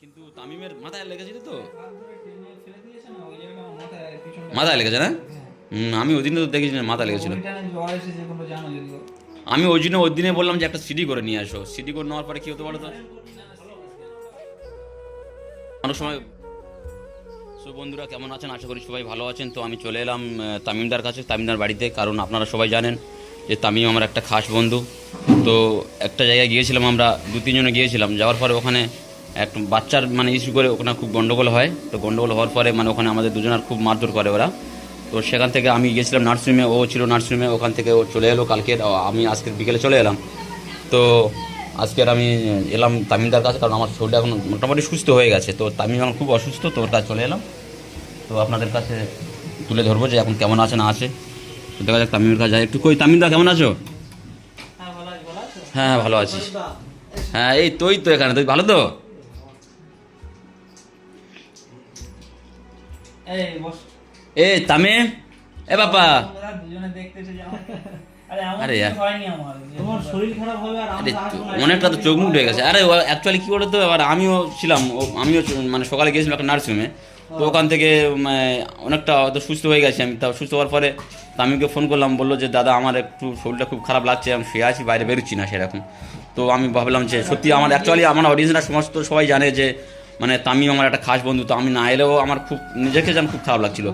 কিন্তু তামিমের মাথায় লেগেছিল তো। মাথায় লেগেছে না। আমি ওই দিন তো দেখেছি মাথায় লেগেছিল। আমি ওই জন্য ওই দিনে বললাম যে একটা সিডি করে নিয়ে আসো। সিডি করে নেওয়ার পরে কি হতে পারে তো? অনেক সময় সো বন্ধুরা, কেমন আছেন? আশা করি সবাই ভালো আছেন। তো আমি চলে এলাম তামিমদার কাছে, তামিমদার বাড়িতে, কারণ আপনারা সবাই জানেন যে তামিম আমার একটা খাস বন্ধু। তো একটা জায়গায় গিয়েছিলাম আমরা দু তিনজনে গিয়েছিলাম। যাওয়ার পরে ওখানে এক বাচ্চার মানে ইস্যু করে ওখানে খুব গন্ডগোল হয়। তো গন্ডগোল হওয়ার পরে মানে ওখানে আমাদের দুজনের খুব মারধর করে ওরা। তো সেখান থেকে আমি গিয়েছিলাম নার্সিংহোমে ও ছিল নার্সিংহোমে ওখান থেকে ও চলে এলো কালকে। আমি আজকের বিকেলে চলে এলাম। তো আজকের আমি এলাম তামিমদার কাছে কারণ আমার শরীরটা এখন মোটামুটি সুস্থ হয়ে গেছে। তো তামিম এখন খুব অসুস্থ তো ওর কাছে চলে এলাম। তো আপনাদের কাছে তুলে ধরবো যে এখন কেমন আছে না আছে। তো দেখা যাক তামিমের কাছে যাই। একটু কই তামিমদা কেমন আছো? হ্যাঁ, ভালো? হ্যাঁ হ্যাঁ ভালো আছি হ্যাঁ এই তুই তো এখানে তুই ভালো তো? এই, বস। এ তামিম? এ বাবা। তোমরা দুজনে দেখতে। আরে, আরে আর আরে। অনেকটা তো চোখ মুখ হয়ে গেছে। আরে অ্যাকচুয়ালি কী বলতো এবার আমিও ছিলাম ও- আমিও মানে সকালে গিয়েছিলাম একটা নার্সিংহোমে তো ওখান থেকে মানে অনেকটা হয়তো সুস্থ হয়ে গেছি আমি। তাও সুস্থ হওয়ার পরে তামিমকে ফোন করলাম বলল যে দাদা আমার একটু শরীরটা খুব খারাপ লাগছে আমি শুয়ে আছি বাইরে বেরোচ্ছি না সেরকম। তো আমি ভাবলাম যে সত্যি আমার অ্যাকচুয়ালি আমার অডিয়েন্সরা সমস্ত সবাই জানে যে মানে তামিম আমার একটা খাস বন্ধু তো আমি না এলেও আমার খুব নিজেকে যেন খুব খারাপ লাগছিল।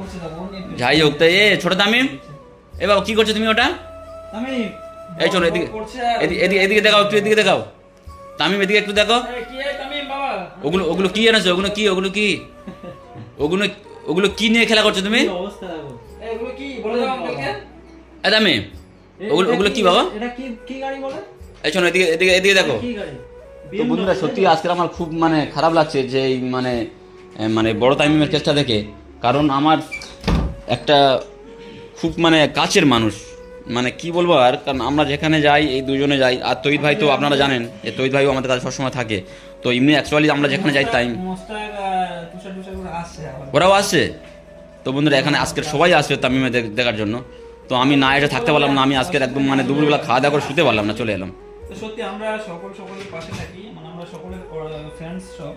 যাই হোক তো এ ছোটো তামিম এ বাবা কী করছ তুমি ওটা? এই চলো এদিকে এদিকে এদিকে দেখাও একটু এদিকে দেখাও। তামিম এদিকে একটু দেখো? ওগুলো ওগুলো কি এনেছো? ওগুলো কি ওগুলো কি? ওগুলো ওগুলো কি নিয়ে খেলা করছ তুমি? তামিম ওগুলো ওগুলো কি বাবা? এটা কি কি গাড়ি বলে? এই শোনো এদিকে এদিকে এদিকে দেখো। তো বন্ধুরা, সত্যি আজকে আমার খুব মানে খারাপ লাগছে যে এই মানে মানে বড় তামিমের কেসটা দেখে। কারণ আমার একটা খুব মানে কাছের মানুষ। মানে কি বলব আর? কারণ আমরা যেখানে যাই, এই দুজনে যাই। আর তৈদ ভাই তো আপনারা জানেন যে তৈদ ভাইও আমাদের কাছে সবসময় থাকে। তো এমনি অ্যাকচুয়ালি আমরা যেখানে যাই তাই ওরাও আসছে তো বন্ধুরা, এখানে আজকের সবাই আসবে তামিমে দেখার জন্য। তো আমি না এটা থাকতে পারলাম না। আমি আজকের একদম মানে দুপুরবেলা খাওয়া দাওয়া করে শুতে পারলাম না, চলে এলাম। তো সত্যি আমরা সকল সকলের পাশে থাকি মানে আমরা সকলের ফ্রেন্ডস সব।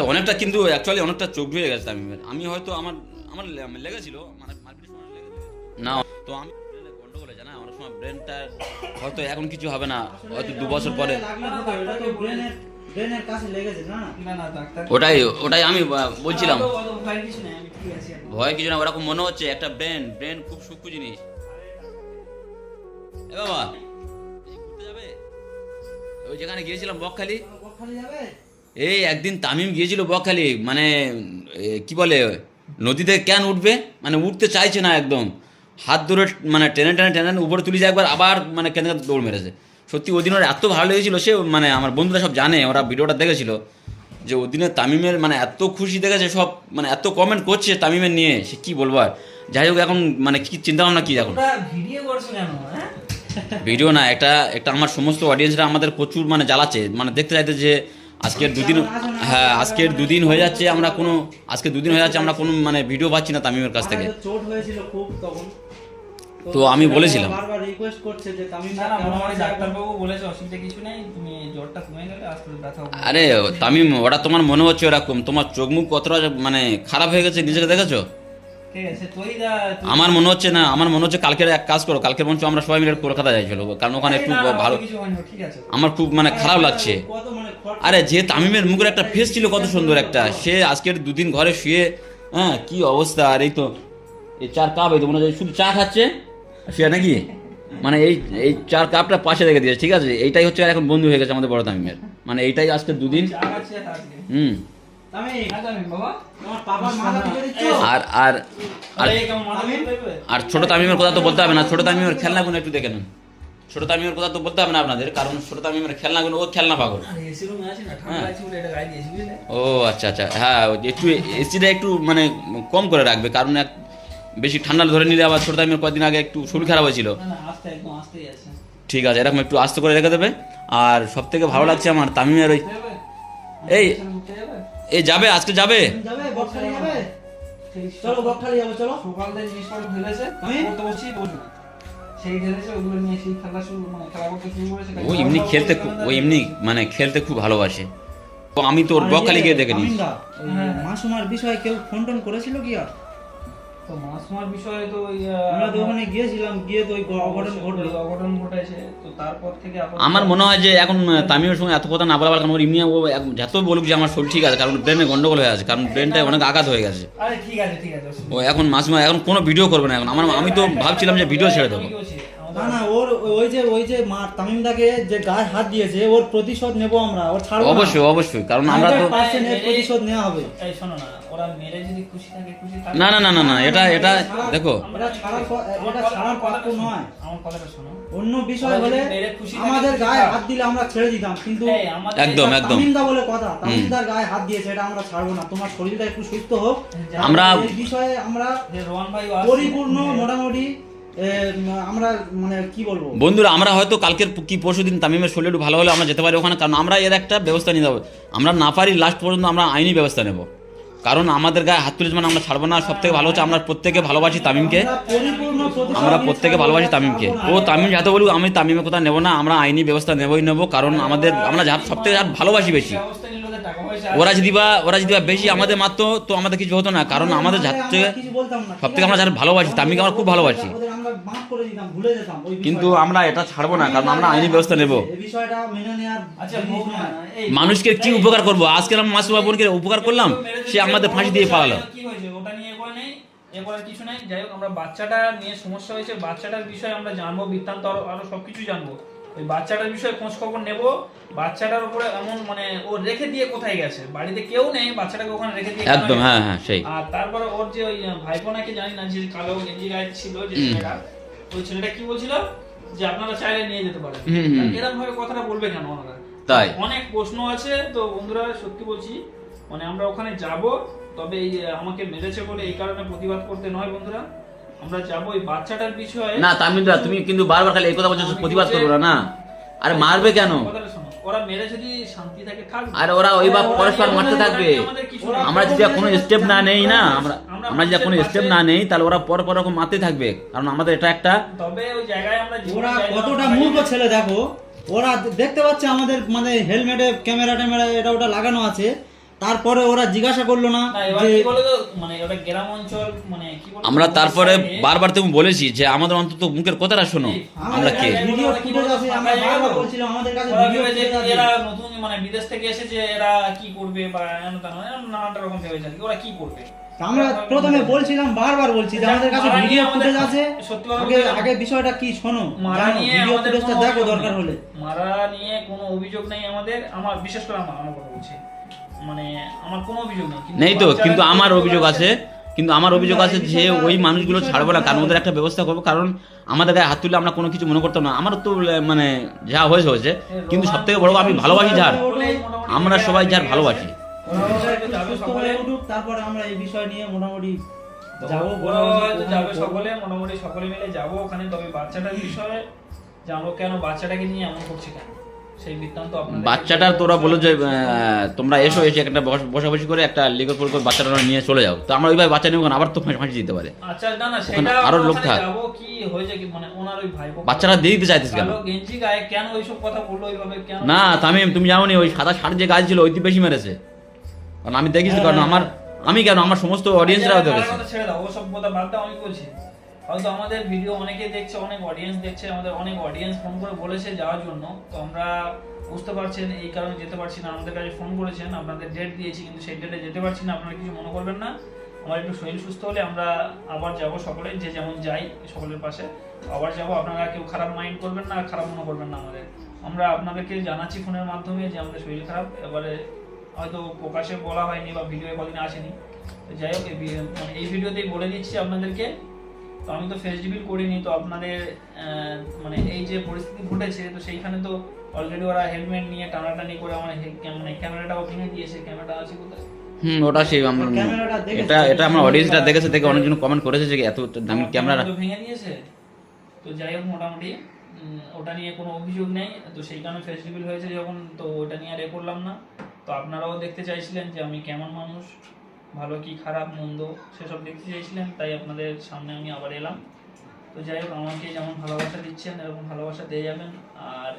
তো অনেকটা কিন্তু অ্যাকচুয়ালি অনেকটা চোখ ধুয়ে গেছে তামিমের আমি হয়তো আমার আমার লেগেছিল মানে লেগেছিল। না। তো আমি গন্ডগোল হয়েছে না অনেক সময় ব্রেনটা হয়তো এখন কিছু হবে না হয়তো দু বছর পরে। এটা তো ব্রেনের ব্রেনের কাছে লেগেছে না? না না ডাক্তার। ওটাই ওটাই আমি বলছিলাম। আমি। ভয় কিছু না ওরকম মনে হচ্ছে একটা ব্রেন ব্রেন খুব সূক্ষ্ম জিনিস। এ বাবা। ওই যেখানে গিয়েছিলাম বকখালি। এই একদিন তামিম গিয়েছিল বকখালি মানে কি বলে নদীতে কেন উঠবে? মানে উঠতে চাইছে না একদম। হাত ধরে মানে টেনে টেনে টেনে উপরে তুলি যায় একবার আবার মানে কেন দৌড় মেরেছে। সত্যি ওই দিন ওর এত ভালো লেগেছিল সে মানে আমার বন্ধুরা সব জানে ওরা ভিডিওটা দেখেছিল যে ওই দিনে তামিমের মানে এত খুশি দেখেছে সব মানে এত কমেন্ট করছে তামিমের নিয়ে সে কি বলব আর? যাই হোক এখন মানে কি চিন্তা ভাবনা কি এখন? ভিডিও করছ কেন হ্যাঁ? ভিডিও না একটা একটা আমার সমস্ত অডিয়েন্সরা আমাদের প্রচুর মানে জ্বালাচ্ছে। মানে দেখতে চাইতে যে আজকের দুদিন হ্যাঁ আজকের দুদিন হয়ে যাচ্ছে আমরা কোনো আজকে দুদিন হয়ে যাচ্ছে আমরা কোনো মানে ভিডিও পাচ্ছি না তামিমের কাছ থেকে। তো চোট হয়েছিল খুব তখন। তো আমি বলেছিলাম। আরে তামিম ওটা তোমার মনে হচ্ছে ওরকম তোমার চোখ মুখ কতটা মানে খারাপ হয়ে গেছে নিজেকে দেখেছ? আমার মনে হচ্ছে না আমার মনে হচ্ছে কালকের এক কাজ করো কালকের মঞ্চ আমরা সবাই মিলে কলকাতা যাইছিল কারণ ওখানে একটু ভালো আমার খুব মানে খারাপ লাগছে। মানে আরে যে তামিমের মুখের একটা ফেস ছিল কত সুন্দর একটা সে আজকের দুদিন ঘরে শুয়ে হ্যাঁ কি অবস্থা আর এই তো এই চার কাপ এই তো মনে হয় শুধু চা খাচ্ছে শুয়ে নাকি? মানে এই এই চার কাপটা পাশে রেখে দিয়েছে ঠিক আছে? এইটাই হচ্ছে এখন বন্ধু হয়ে গেছে আমাদের বড় তামিমের। মানে এইটাই আজকে দুদিন। হুম। দিচ্ছ আর আর আর ছোট তামিমের কথা তো বলতে হবে না ছোট তামিমের খেলনাগুলো একটু দেখে নেন। ছোট তামিমের কথা তো বলতে হবে না আপনাদের কারণ ছোট তামিমের খেলনাগুলো ও খেলনা পাগল। হ্যাঁ। ও আচ্ছা আচ্ছা হ্যাঁ একটু এসিটা একটু মানে কম করে রাখবে কারণ এক বেশি ঠান্ডা ধরে নিলে আবার ছোট তামিমের কদিন আগে একটু শরীর খারাপ হয়েছিল। ঠিক আছে এরকম একটু আস্তে করে রেখে দেবে। আর সব থেকে ভালো লাগছে আমার তামিমের ওই এই ঘুরতে যাবে? আজকে যাবে? যাবে বকখালি যাবে চলো বকখালি যাব চলো। সকাল থেকে জিনিসপত্র ফেলেছে আমি? করতে বসছি মানে ও এমনি খেলতে ও এমনি মানে খেলতে খুব ভালোবাসে। তো আমি তোর বকালি বকখালি গিয়ে দেখে নিই হ্যাঁ। মাসুমার বিষয়ে কেউ ফোন টোন করেছিল কি আর? তো মাসমার বিষয়ে তো আমরা তো ওখানে গিয়েছিলাম গিয়ে তো ওই অঘটন ঘটলো। অঘটন ঘটেছে। তো তারপর থেকে আমার মনে হয় যে এখন তামিমের সঙ্গে এত কথা না বলা কারণ এক- যত বলুক যে আমার শরীর ঠিক আছে কারণ ব্রেনে গন্ডগোল হয়ে আছে কারণ ব্রেনটা অনেক আঘাত হয়ে গেছে। আরে ঠিক আছে ঠিক আছে ও এখন মাসুমা এখন কোনো ভিডিও করবে না এখন। আমার আমি তো ভাবছিলাম যে ভিডিও ছেড়ে দেবো। না না ওর ওই যে ওই যে মা তামিমদাকে যে গায়ে হাত দিয়েছে ওর প্রতিশোধ নেব আমরা ওর ছাড়বো অবশ্যই অবশ্যই কারণ আমরা তো 100% প্রতিশোধ নেওয়া হবে। এই শোনো না ওরা মেরে যদি খুশি থাকে খুশি থাকে না না না না না এটা এটা দেখো। এটা ছাড়ার এটা ছাড়ার পাত্র নয়। আমার কথাটা শোনো। অন্য বিষয় হলে আমাদের গায়ে হাত দিলে আমরা ছেড়ে দিতাম কিন্তু একদম, একদম। তামিমদা বলে কথা। তামিমদার গায়ে হাত দিয়েছে এটা আমরা ছাড়বো না। তোমার শরীরটা একটু সুস্থ হোক। আমরা- এই বিষয়ে আমরা রোহান ভাই পরিপূর্ণ মোটামুটি আমরা মানে কি বলব? বন্ধুরা আমরা হয়তো কালকের কি পরশু দিন তামিমের শরীর একটু ভালো হলে আমরা যেতে পারি ওখানে কারণ আমরা এর একটা ব্যবস্থা নিতে হবে। আমরা না পারি লাস্ট পর্যন্ত আমরা আইনি ব্যবস্থা নেব। কারণ আমাদের গায়ে হাত তুলেছে মানে আমরা ছাড়বো না সব থেকে ভালো হচ্ছে আমরা প্রত্যেকে ভালোবাসি তামিমকে আমরা প্রত্যেকে ভালোবাসি তামিমকে ও। তামিম যাতে বলুক আমি তামিমের কথা নেব না আমরা আইনি ব্যবস্থা নেবই নেব কারণ আমাদের আমরা যার সব থেকে ভালোবাসি বেশি ওরা যদি বা ওরা যদি বা বেশি আমাদের মাত্র তো আমাদের কিছু হতো না কারণ আমাদের যার না, সব থেকে আমরা যার যারা ভালোবাসি, তামিমকে আমরা খুব ভালোবাসি। ওদের আমরা মাফ করে দিতাম, ভুলে যেতাম ওই কিন্তু আমরা এটা ছাড়বো না কারণ আমরা আইনি ব্যবস্থা নেব। এই বিষয়টা মেনে নেওয়ার আচ্ছা মানুষকে কি উপকার করব? আজকে আমরা মাসু বোনকে উপকার করলাম? সে আমাদের ফাঁসি দিয়ে পালালো। কি হয়েছে? ওটা নিয়ে করে নেই এরপরে কিছু নাই। যাই হোক আমরা বাচ্চাটা নিয়ে সমস্যা হয়েছে। বাচ্চাটার বিষয়ে আমরা জানব বৃত্তান্ত আরও আরও সবকিছু জানব। ওই বাচ্চাটার বিষয়ে খোঁজ খবর নেব। বাচ্চাটার উপরে এমন মানে ও রেখে দিয়ে কোথায় গেছে? বাড়িতে কেউ নেই বাচ্চাটাকে ওখানে রেখে দিয়ে একদম হ্যাঁ হ্যাঁ সেই। আর তারপরে ওর যে ওই ভাইপো নাকি জানি না যে কালো গেঞ্জি গায়ে ছিল যে ছেলেটা ওই ছেলেটা কি বলছিল? যে আপনারা চাইলে নিয়ে যেতে পারেন। এরকম ভাবে কথাটা বলবে কেন ওনারা? তাই। অনেক প্রশ্ন আছে তো বন্ধুরা সত্যি বলছি মানে আমরা ওখানে যাব তবে এই আমাকে মেরেছে বলে এই কারণে প্রতিবাদ করতে নয় বন্ধুরা। আমরা যাব এই বাচ্চাটার বিষয়ে। না তামিলদা তুমি কিন্তু বারবার খালি এই কথা বলছো প্রতিবাদ করব না না। আরে মারবে কেন? ওরা মেরে যদি শান্তি থাকে থাকবে আর ওরা ওই বা পরস্পর মারতে থাকবে। আমরা যদি কোনো স্টেপ না নেই না আমরা আমরা আমরা যদি কোনো স্টেপ না নেই তাহলে ওরা পর পর রকম মারতে থাকবে। কারণ আমাদের এটা একটা তবে ওই জায়গায় আমরা ওরা কতটা মূর্খ ছেলে দেখো। ওরা দেখতে পাচ্ছে আমাদের মানে হেলমেটে ক্যামেরা ট্যামেরা এটা ওটা লাগানো আছে। তারপরে ওরা জিজ্ঞাসা করল না মানে মানে আমরা তারপরে বারবার তুমি বলেছি যে আমাদের অন্তত মুখের কথাটা শোনো আমরা কে? নতুন মানে বিদেশ থেকে এসেছে এরা কি করবে বা রকম ভেবেছে ওরা কি করবে? আমরা প্রথমে বলছিলাম বারবার বলছি যে আমাদের কাছে ভিডিও ফুটেজ আছে। আগে আগে বিষয়টা কি শোনো মারা নিয়ে ভিডিও ফুটেজটা দেখো দরকার হলে। মারা নিয়ে কোনো অভিযোগ নেই আমাদের আমার বিশেষ করে আমার আমার কথা বলছি। মানে আমার কোনো অভিযোগ নেই তো কিন্তু আমার অভিযোগ আছে কিন্তু আমার অভিযোগ আছে যে ওই মানুষগুলো ছাড়বো না কারণ ওদের একটা ব্যবস্থা করব কারণ আমাদের গায়ে হাত তুললে আমরা কোনো কিছু মনে করতাম না আমার তো মানে যা হয়েছে হয়েছে কিন্তু সব থেকে বড় আমি ভালোবাসি যার আমরা সবাই যার ভালোবাসি হয়ে তারপরে আমরা এই বিষয় নিয়ে মোটামুটি যাব যাবে সকলে মোটামুটি সকলে মিলে যাব ওখানে তবে বাচ্চাটার বিষয়ে জানব কেন বাচ্চাটাকে নিয়ে এমন করছে কেন বাচ্চাটার তোরা বলো যে তোমরা এসো এসে একটা বস- বসাবসি করে একটা লিগল করে বাচ্চাটা নিয়ে চলে যাও। তো আমরা ওইভাবে বাচ্চা নেব কেন? আবার তো ফাঁসি দিতে পারে। আচ্ছা না না সেটা আরও লোক থাক। কি হয়েছে কি মানে ওনার ওই ভাই বাচ্চারা দিয়ে দিতে চাইতেছে কেন? গেঞ্জি গায়ে কেন ওইসব কথা বলল ওইভাবে? কেন না তামিম তুমি জানোনি ওই সাদা শার্ট যে গাছ ছিল ওই তো বেশি মেরেছে। কারণ আমি দেখেছি কারণ আমার আমি কেন? আমার সমস্ত অডিয়েন্সরাও আচ্ছা, দেখেছে ছেড়ে দাও ওসব কথা বাদ দাও আমি বলছি। হয়তো আমাদের ভিডিও অনেকে দেখছে, অনেক অডিয়েন্স দেখছে, আমাদের অনেক অডিয়েন্স ফোন করে বলেছে যাওয়ার জন্য। তো আমরা বুঝতে পারছেন, এই কারণে যেতে পারছি না। আমাদের কাছে ফোন করেছেন, আপনাদের ডেট দিয়েছি, কিন্তু সেই ডেটে যেতে পারছি না, আপনারা কিছু মনে করবেন না। আমার একটু শরীর সুস্থ হলে আমরা আবার যাব সকলে যে যেমন যাই সকলের পাশে, আবার যাব। আপনারা কেউ খারাপ মাইন্ড করবেন না, খারাপ মনে করবেন না আমাদের। আমরা আপনাদেরকে জানাচ্ছি ফোনের মাধ্যমে যে আমাদের শরীর খারাপ। এবারে হয়তো প্রকাশে বলা হয়নি বা ভিডিও কদিন আসেনি। যাই হোক, এই ভি- মানে এই ভিডিওতেই বলে দিচ্ছি আপনাদেরকে। তো আমি তো ফেস রিভিল করিনি তো আপনাদের মানে এই যে পরিস্থিতি ঘটেছে তো সেইখানে তো অলরেডি ওরা হেলমেট নিয়ে টানাটানি করে আমার মানে ক্যামেরাটাও ভেঙে দিয়েছে। ক্যামেরাটা আছে কোথায়? হুম ওটা সেই আমরা এটা এটা আমার অডিয়েন্সরা দেখেছে দেখে অনেকজন কমেন্ট করেছে যে এত দামি ক্যামেরা। তো ভেঙে দিয়েছে? তো যাই হোক মোটামুটি ওটা নিয়ে কোনো অভিযোগ নেই। তো সেই কারণে ফেস রিভিল হয়েছে যখন তো ওটা নিয়ে আর এ করলাম না। তো আপনারাও দেখতে চাইছিলেন যে আমি কেমন মানুষ? ভালো কি খারাপ মন্দ সেসব দেখতে চাইছিলেন তাই আপনাদের সামনে আমি আবার এলাম। তো যাই হোক আমাকে যেমন ভালোবাসা দিচ্ছেন এরকম ভালোবাসা দিয়ে যাবেন। আর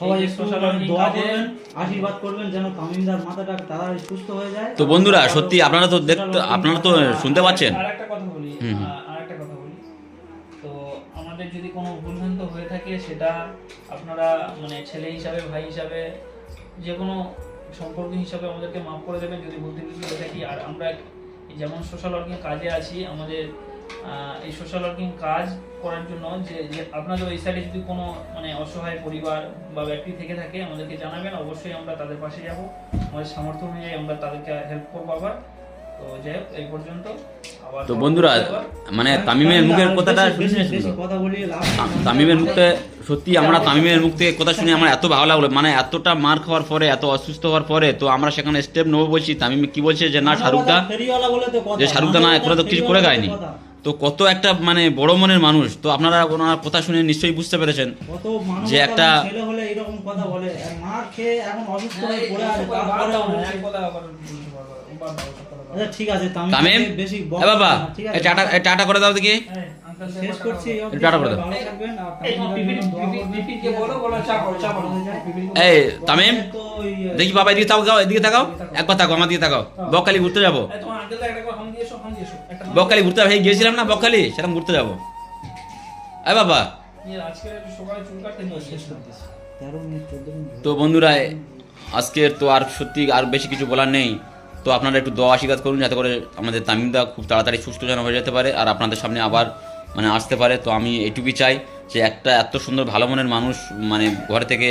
মানে working দোয়া কাজে- করবেন আশীর্বাদ করবেন যেন তামিমদার মাথাটা তাড়াতাড়ি সুস্থ হয়ে যায়। তো বন্ধুরা সত্যি আপনারা তো দেখতে আপনারা তো শুনতে পাচ্ছেন। আর একটা কথা বলি হুম, হুম। আর একটা কথা বলি। তো আমাদের যদি কোনো ভুলভ্রান্ত হয়ে থাকে সেটা আপনারা মানে ছেলে হিসাবে ভাই হিসাবে যে কোনো সম্পর্ক হিসাবে আমাদেরকে মাফ করে দেবেন, যদি ভুল ত্রুটি করে থাকি আর আমরা যেমন সোশ্যাল ওয়ার্কিং কাজে আছি, আমাদের এই সোশ্যাল ওয়ার্কিং কাজ করার জন্য যে যে আপনাদের ওই সাইডে যদি কোনো মানে অসহায় পরিবার বা ব্যক্তি থেকে থাকে, আমাদেরকে জানাবেন। অবশ্যই আমরা তাদের পাশে যাব। আমাদের সামর্থ্য অনুযায়ী আমরা তাদেরকে হেল্প করব আবার। এই পর্যন্ত। তো বন্ধুরা মানে তামিমের মুখের কথাটা তাম- তামিমের মুখ থেকে সত্যি আমরা তামিমের মুখ থেকে কথা শুনে আমার এত ভালো লাগল মানে এতটা মার খাওয়ার পরে এত অসুস্থ হওয়ার পরে তো আমরা সেখানে স্টেপ নেব বলছি তামিম কি বলছে যে না শাহরুখ দা ফেরিওয়ালা বলে তো কথা যে শাহরুখ দা না করে তো কিছু করে গায়নি তো কত একটা মানে বড় মনের মানুষ তো আপনারা ওনার কথা শুনে নিশ্চয়ই বুঝতে পেরেছেন যে একটা- ছেলে হলে এরকম কথা বলে মার খেয়ে এখন অসুস্থ হয়ে পড়ে আছে আচ্ছা ঠিক আছে তামিম বেশি এ বাবা ঠিক এ আছে? টাটা টাটা করে দাও দেখি। uncle শেষ করছি টাটা করে দাও। এই, তামিম দেখি বাবা এদিকে তাকাও এদিকে তাকাও। একবার তাকাও আমার দিকে তাকাও। বকখালি ঘুরতে যাব। বকখালি ঘুরতে ভাই গিয়েছিলাম না বকখালি? সেরকম ঘুরতে যাব। এ বাবা। তো বন্ধুরা আজকের তো আর সত্যি আর বেশি কিছু বলার নেই। তো আপনারা একটু দোয়া আশীর্বাদ করুন যাতে করে আমাদের তামিমদা খুব তাড়াতাড়ি সুস্থ যেন হয়ে যেতে পারে আর আপনাদের সামনে আবার মানে আসতে পারে। তো আমি এটুকুই চাই যে একটা এত সুন্দর ভালো মনের মানুষ মানে ঘরে থেকে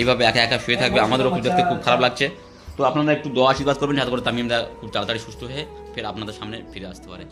এইভাবে একা একা শুয়ে থাকবে আমাদেরও খুব দেখতে খুব খারাপ লাগছে। তো আপনারা একটু দোয়া আশীর্বাদ করবেন যাতে করে তামিমদা খুব তাড়াতাড়ি সুস্থ হয়ে ফের আপনাদের সামনে ফিরে আসতে পারে।